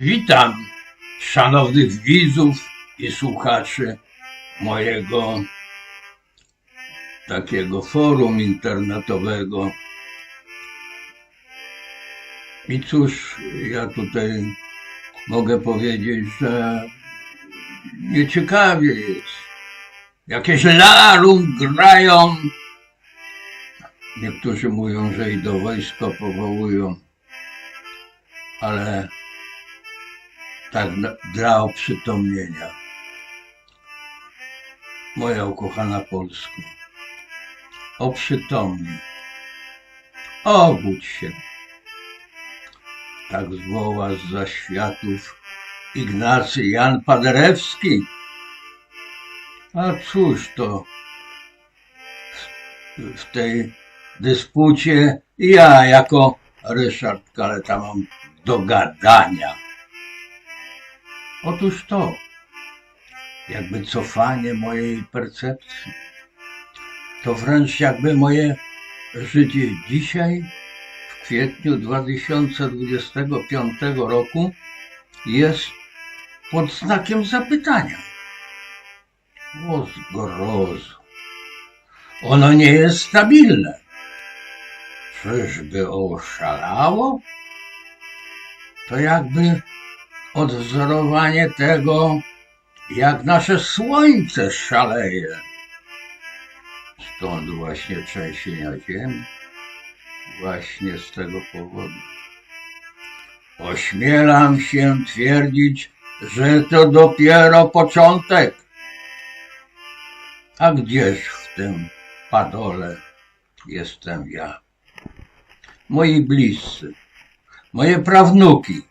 Witam szanownych widzów i słuchaczy mojego takiego forum internetowego. I cóż, ja tutaj mogę powiedzieć, że nieciekawie jest. Jakieś larum grają. Niektórzy mówią, że i do wojska powołują, ale tak dla, oprzytomnienia. Moja ukochana Polsko, oprzytomnij, obudź się. Tak zwoła z zaświatów Ignacy Jan Paderewski. A cóż to w, w tej dyspucie ja jako Ryszard Kaleta mam do gadania. Otóż to, jakby cofanie mojej percepcji. To wręcz jakby moje życie dzisiaj, w kwietniu 2025 roku, jest pod znakiem zapytania. O zgrozo. Ono nie jest stabilne. Czyżby oszalało? To jakby odwzorowanie tego, jak nasze słońce szaleje. Stąd właśnie trzęsienia ziemi, właśnie z tego powodu. Ośmielam się twierdzić, że to dopiero początek. A gdzież w tym padole jestem ja? Moi bliscy, moje prawnuki,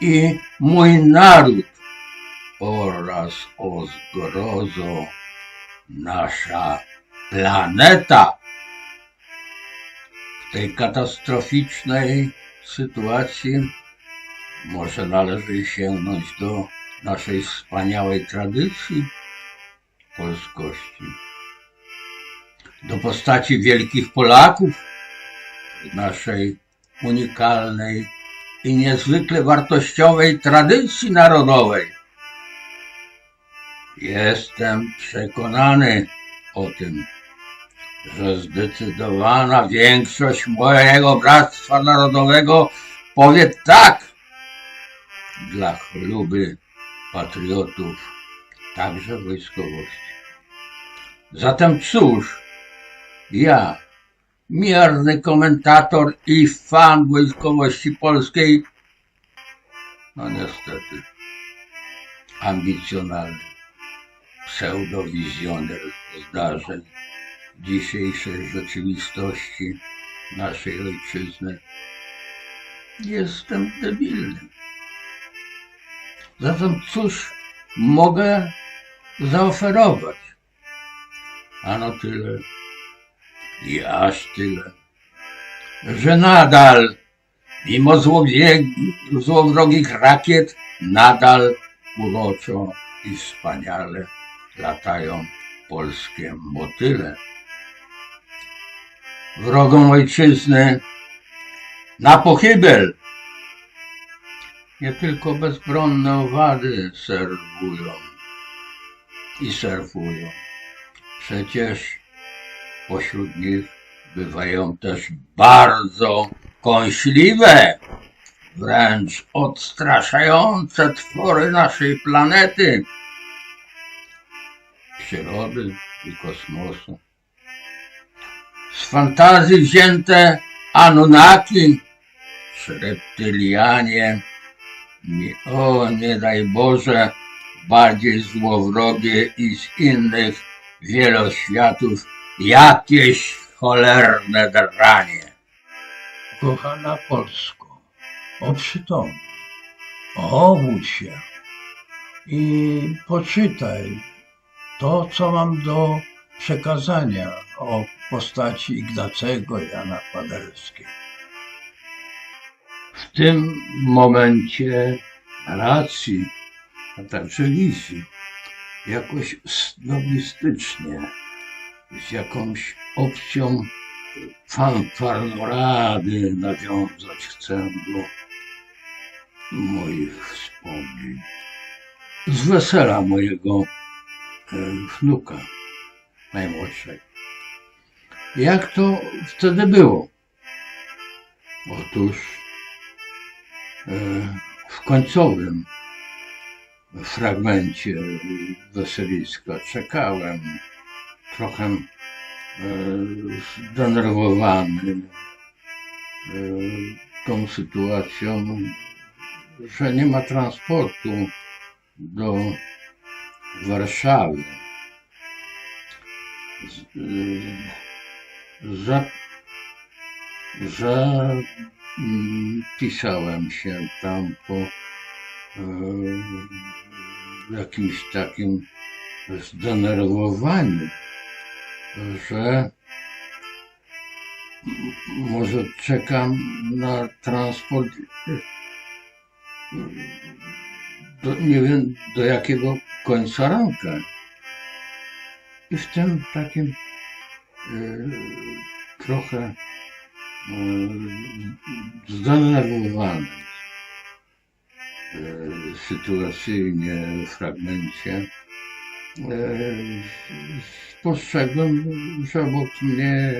i mój naród oraz o zgrozo nasza planeta. W tej katastroficznej sytuacji może należy sięgnąć do naszej wspaniałej tradycji polskości, do postaci wielkich Polaków, naszej unikalnej i niezwykle wartościowej tradycji narodowej. Jestem przekonany o tym, że zdecydowana większość mojego Bractwa Narodowego powie tak dla chluby patriotów, także wojskowości. Zatem cóż, ja, mierny komentator i fan wojskowości polskiej, no niestety, ambicjonalny, pseudowizjoner zdarzeń dzisiejszej rzeczywistości naszej ojczyzny. Jestem debilny. Zatem cóż mogę zaoferować? Ano tyle, i aż tyle, że nadal, mimo złowrogich rakiet, nadal uroczo i wspaniale latają polskie motyle. Wrogom ojczyzny na pochybel nie tylko bezbronne owady serwują i surfują. Przecież Pośród nich bywają też bardzo kąśliwe, wręcz odstraszające twory naszej planety, przyrody i kosmosu. Z fantazji wzięte Anunnaki czy reptylianie, nie, o nie daj Boże, bardziej złowrogie i z innych wieloświatów Jakieś cholerne dranie. Kochana Polsko, oprzytomnij, obudź się i poczytaj to, co mam do przekazania o postaci Ignacego Jana Paderewskiego. W tym momencie racji, a także wizji, jakoś snobistycznie z jakąś opcją fanfarnorady nawiązać chcę do moich wspomnień. Z wesela mojego e, wnuka najmłodszego. Jak to wtedy było? Otóż e, w końcowym fragmencie weseliska czekałem trochę e, zdenerwowany e, tą sytuacją, że nie ma transportu do Warszawy. E, Że, że mm, pisałem się tam po jakimś takim zdenerwowaniu, że może czekam na transport do, nie wiem do jakiego końca ranka. I w tym takim e, trochę e, zdenerwowanym e, sytuacyjnie fragmencie e, spostrzegłem, że obok mnie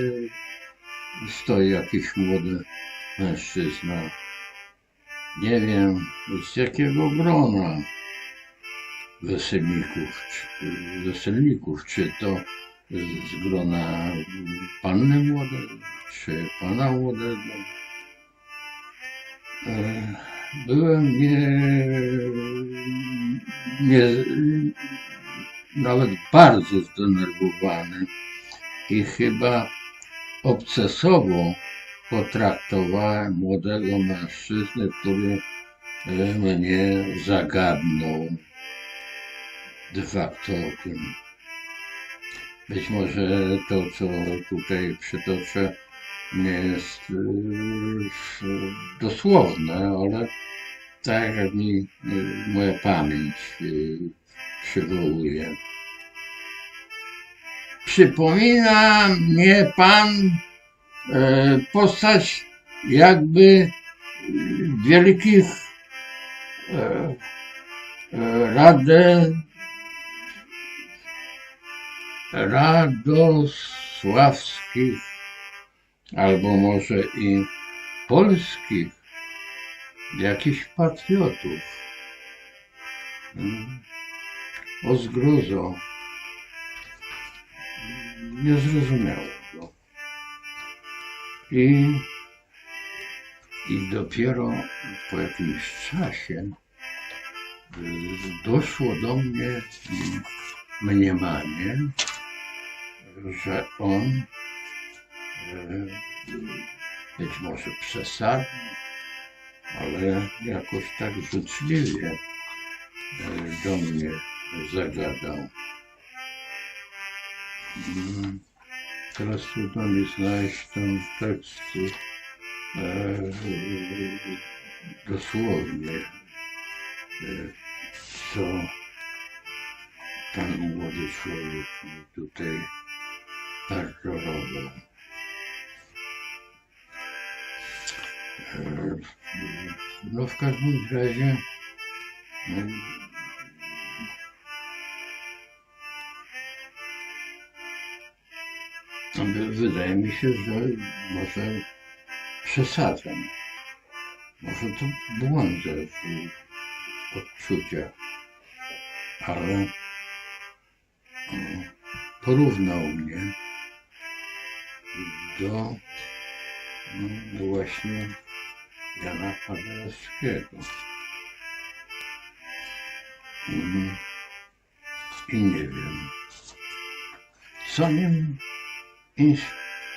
stoi jakiś młody mężczyzna. Nie wiem z jakiego grona weselników, czy, weselników, czy to z, z grona panny młodej, czy pana młodego. E, Byłem nie, nie, nawet bardzo zdenerwowany i chyba obcesowo potraktowałem młodego mężczyznę, który e, mnie zagadnął de facto o tym. Być może to, co tutaj przytoczę, nie jest e, dosłowne, ale tak mi e, moja pamięć e, przywołuje. Przypomina mnie pan e, postać jakby wielkich e, e, radę radosławskich albo może i polskich jakichś patriotów. Mm. O zgrozo. Nie zrozumiałem go. I, I dopiero po jakimś czasie y, doszło do mnie mniemanie, że on e, być może przesadnie, ale jakoś tak życzliwie do mnie zagadał. Mm, Teraz trudno mi znaleźć ten tekst e, dosłownie, e, co ten młody człowiek mi tutaj tarczorował. E, No w każdym razie wy- wydaje mi się, że może przesadzam. Może to błądzę w odczuciach, ale porównał mnie do no, właśnie Jana Paderewskiego. Mhm. I nie wiem, co nim,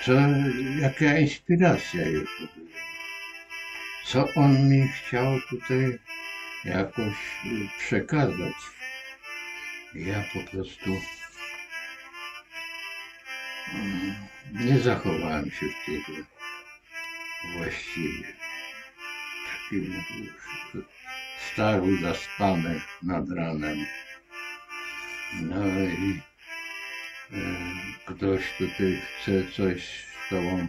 co, jaka inspiracja jest. Co on mi chciał tutaj jakoś y, przekazać. Ja po prostu mm, nie zachowałem się wtedy właściwie. Już stary, zaspany nad ranem. No i e, ktoś tutaj chce coś z tobą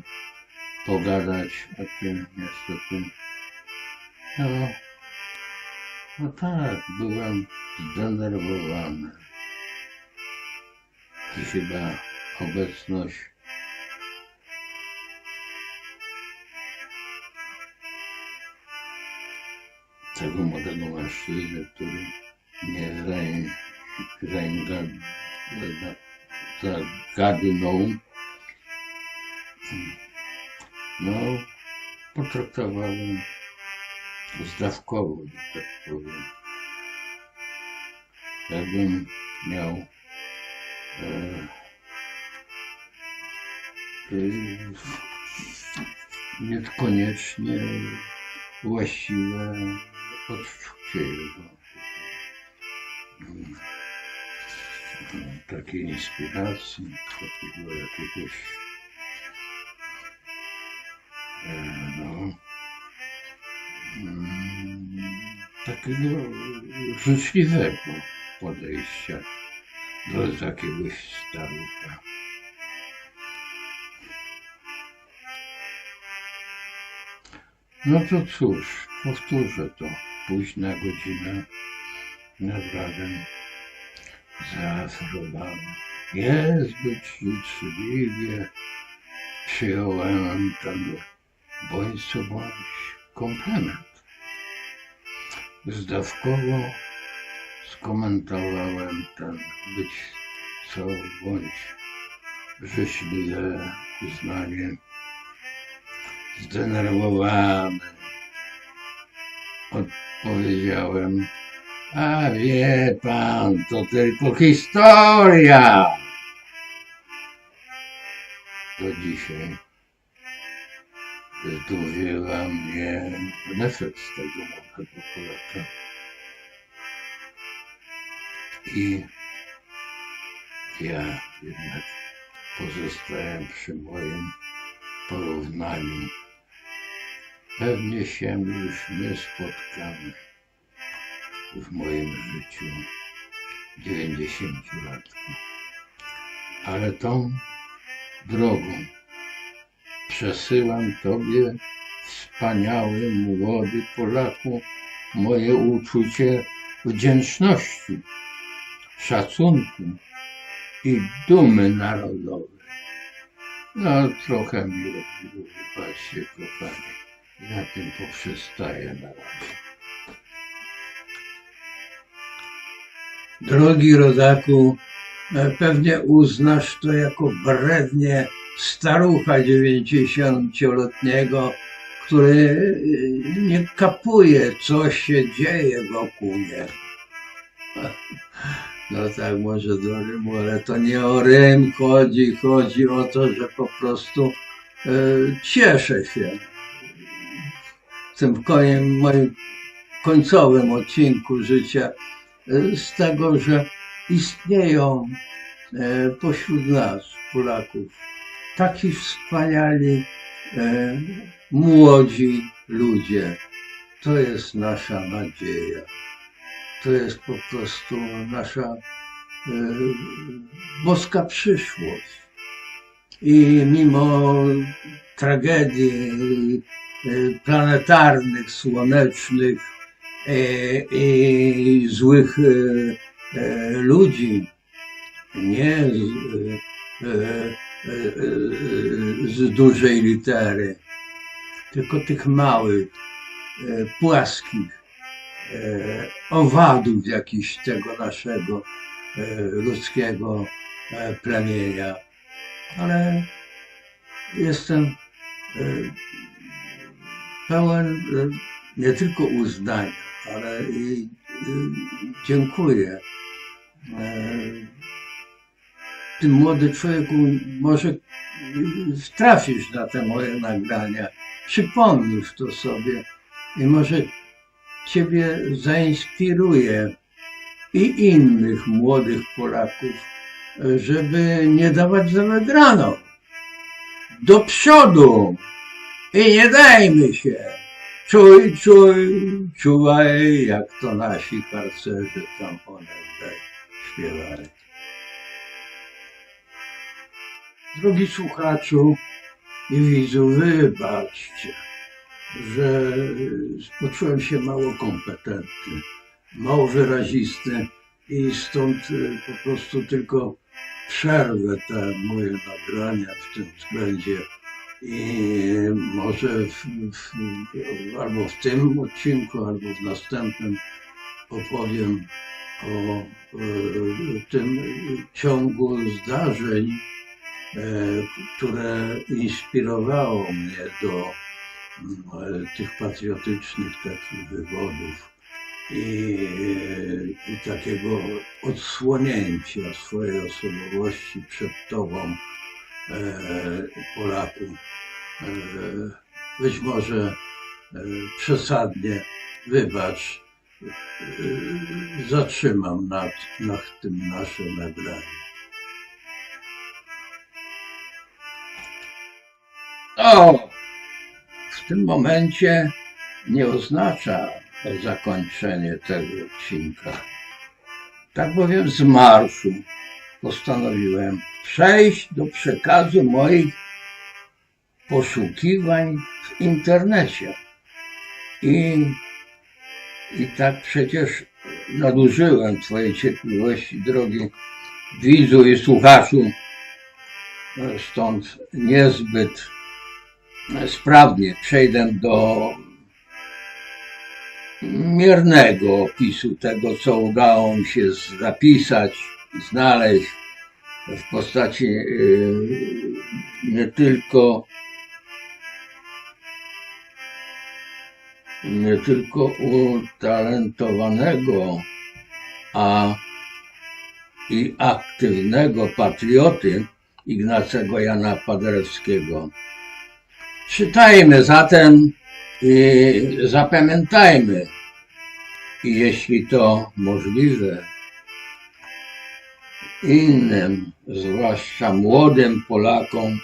pogadać, a ty niestety no, No tak, byłem zdenerwowany. I chyba obecność tego młodego mężczyzny, który mnie zręga- za- zagadnął, no, potraktowałem zdawkowo, że tak powiem. Jakbym miał e, e, niekoniecznie właściwe odczucie jego. Mm, Takiej inspiracji, takiego jakiegoś e, no, mm, takiego życzliwego podejścia do jakiegoś starucha. No to cóż, powtórzę to. Późna godzina nad ranem zaoferowałem. Niezbyt życzliwie przyjąłem ten bądź co bądź komplement. Zdawkowo skomentowałem ten być co bądź życzliwe uznanie. Zdenerwowany odpowiedziałem, a wie pan, to tylko historia. Do dzisiaj zdużyła mnie efekt z tego młodego Polaka. I ja jednak pozostałem przy moim porównaniu. Pewnie się już nie spotkamy w moim życiu 90 latku. Ale tą drogą przesyłam Tobie, wspaniały, młody Polaku, moje uczucie wdzięczności, szacunku i dumy narodowej. No, trochę mi odbiło, patrzcie, kochani. Ja tym poprzestaję na razie. Drogi rodaku, e, pewnie uznasz to jako brednie starucha 90-letniego, który e, nie kapuje, co się dzieje wokół niego. No tak, może do Rymu, ale to nie o Rym chodzi, chodzi o to, że po prostu e, cieszę się tym koń- moim końcowym odcinku życia e, z tego, że istnieją e, pośród nas, Polaków, taki wspaniali e, młodzi ludzie. To jest nasza nadzieja. To jest po prostu nasza boska przyszłość. I mimo tragedii planetarnych, słonecznych e, i złych e, ludzi, nie z, dużej litery, tylko tych małych, płaskich owadów jakiś tego naszego ludzkiego plemienia. Ale jestem pełen e, nie tylko uznania, ale i e, dziękuję. E, Ty młody człowieku, może trafisz na te moje nagrania, przypomnisz to sobie i może Ciebie zainspiruje i innych młodych Polaków, żeby nie dawać za wygraną. Do przodu i nie dajmy się. Czuj, czuj, czuwaj, jak to nasi harcerze tam onegdaj śpiewali. Drogi słuchaczu i widzu, wybaczcie, że poczułem się mało kompetentny mało wyrazisty i stąd y, po prostu tylko przerwę te moje nagrania w tym względzie może w, w, albo w tym odcinku, albo w następnym opowiem o y, tym ciągu zdarzeń, e, które inspirowało mnie do e, tych patriotycznych takich wywodów i, i takiego odsłonięcia swojej osobowości przed Tobą, e, Polaku. E, być może e, przesadnie, wybacz, zatrzymam nad, nad tym nasze nagranie. To w tym momencie nie oznacza zakończenie tego odcinka. Tak bowiem z marszu postanowiłem przejść do przekazu moich poszukiwań w internecie. I, i tak przecież nadużyłem Twojej cierpliwości, drogi widzu i słuchaczu. Stąd niezbyt sprawnie przejdę do miernego opisu tego, co udało mi się zapisać, znaleźć w postaci yy, nie tylko nie tylko utalentowanego, a i aktywnego patrioty Ignacego Jana Paderewskiego. Czytajmy zatem i zapamiętajmy, i jeśli to możliwe, innym, zwłaszcza młodym Polakom,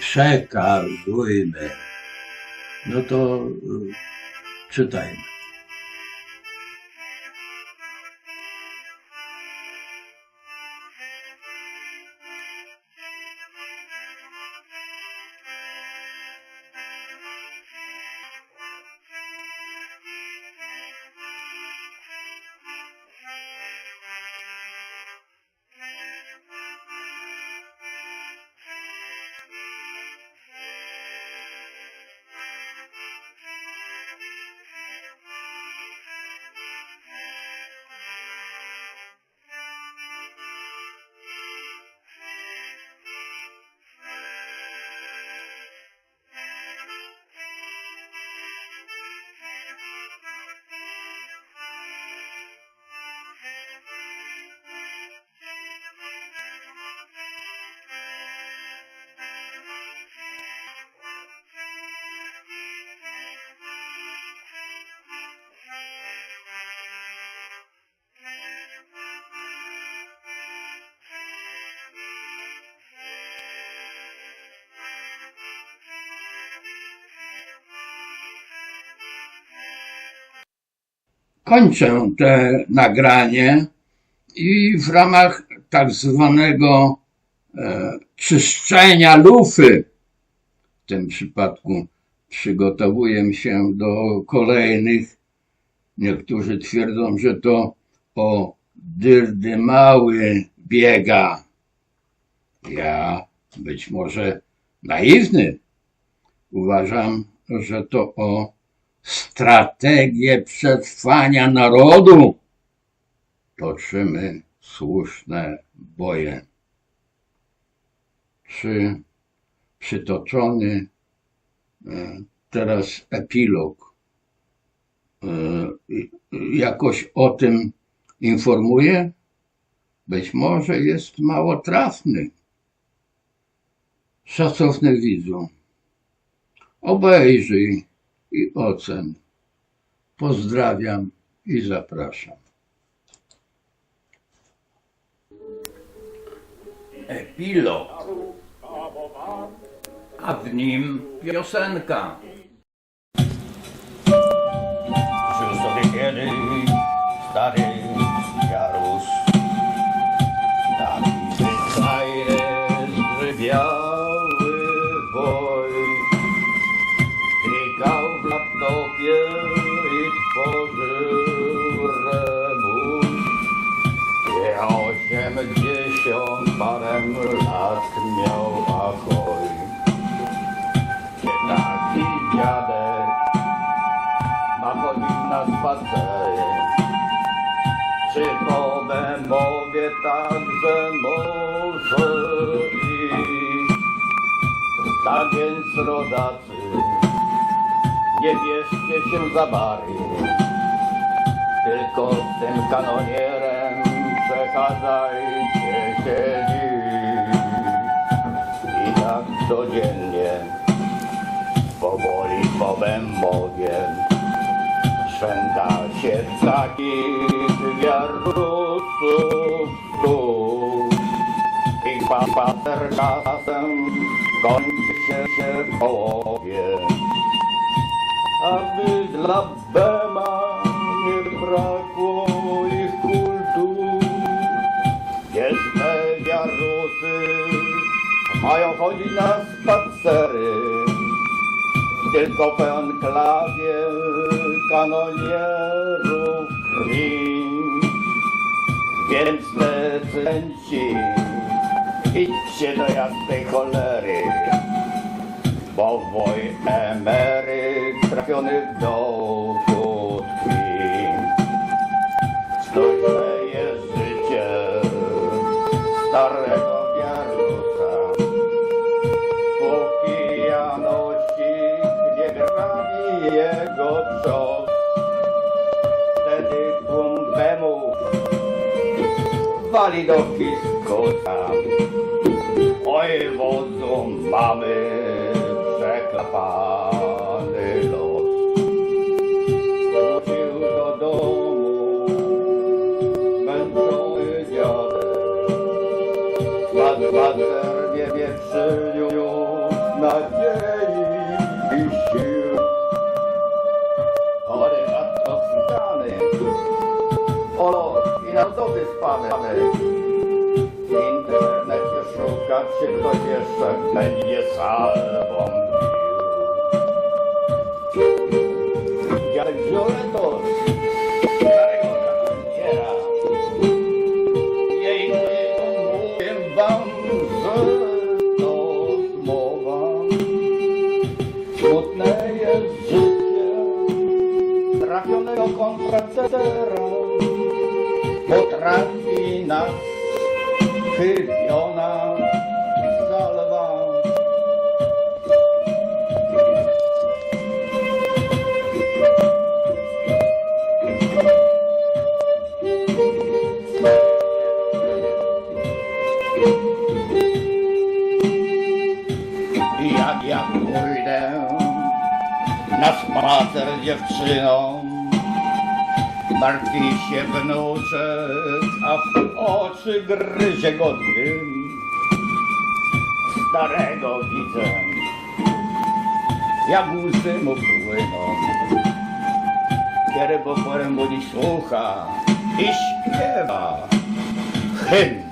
przekazujmy. No to y, czytajmy. Kończę te nagranie i w ramach tak zwanego e, czyszczenia lufy, w tym przypadku przygotowuję się do kolejnych. Niektórzy twierdzą, że to o dyrdy mały biega. Ja być może naiwny. Uważam, że to o strategię przetrwania narodu toczymy słuszne boje. Czy przytoczony e, teraz epilog e, jakoś o tym informuje? Być może jest mało trafny. Szacowny widzu, obejrzyj i ocen. Pozdrawiam i zapraszam. Epilog, a w nim piosenka. Miał ahoj. Gdzie taki dziadek ma chodzić na spacery. Czy po Bębowie także może iść? Tak więc rodacy, nie bierzcie się za bary, tylko z tym kanonierem przechadzajcie się codziennie, powoli po Bębowie, Szwenda się takich wiarusów tu I spacer czasem kończy się, się połowie. Aby dla Bema nie brakło mają chodzić na spacery tylko w enklawie kanonierów krwi. Więc decenci, idźcie do jasnej cholery, bo woj emeryt trafiony w dołku tkwi. Sztuczne wali do fiskusa. Oj, wodzu mamy przeklapany los. Wrócił do domu zmęczony dziadek. Nad spacer nie wietrzy już nadziei i sił. Chory na to stany, o los finansowy spadek. Szukać się ktoś jeszcze będzie salwą bił. Dziadek Violetos, starego kanoniera, jej mówię wam, że to jest życie trafionego konfratera, potrafi nas chybiona się wnuczek, a w oczy gryzie go dym. Starego widzę, jak łzy mu płyną, kiedy po porębuli słucha i śpiewa hymn